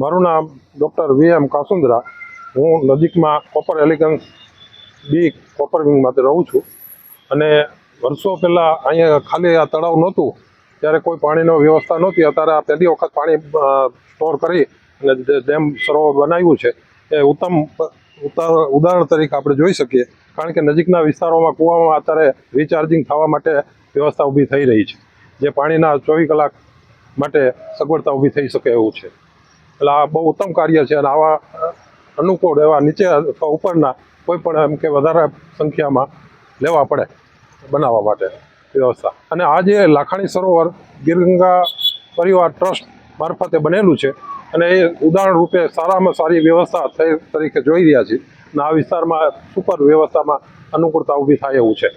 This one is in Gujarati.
મારું નામ ડૉક્ટર વી એમ કાસુંદરા. હું નજીકમાં કોપર એલિગન્સ બી કોપર વિંગમાંથી રહું છું. અને વર્ષો પહેલાં અહીંયા ખાલી આ તળાવ નહોતું. ત્યારે કોઈ પાણીનો વ્યવસ્થા નહોતી. અત્યારે આ પહેલી વખત પાણી સ્ટોર કરી અને ડેમ સરોવર બનાવ્યું છે, એ ઉત્તમ ઉતા- ઉદાહરણ તરીકે આપણે જોઈ શકીએ. કારણ કે નજીકના વિસ્તારોમાં કૂવામાં અત્યારે રિચાર્જિંગ થવા માટે વ્યવસ્થા ઊભી થઈ રહી છે. જે પાણીના ચોવીસ કલાક માટે સગવડતા ઊભી થઈ શકે એવું છે. એટલે આ બહુ ઉત્તમ કાર્ય છે અને આવા અનુકૂળ એવા નીચે અથવા ઉપરના કોઈ પણ એમ કે વધારે સંખ્યામાં લેવા પડે બનાવવા માટે વ્યવસ્થા. અને આ જે લાખાણી સરોવર ગીરગંગા પરિવાર ટ્રસ્ટ મારફતે બનેલું છે અને એ ઉદાહરણ રૂપે સારામાં સારી વ્યવસ્થા થઈ તરીકે જોઈ રહ્યા છીએ અને આ વિસ્તારમાં સુપર વ્યવસ્થામાં અનુકૂળતા ઊભી થાય એવું છે.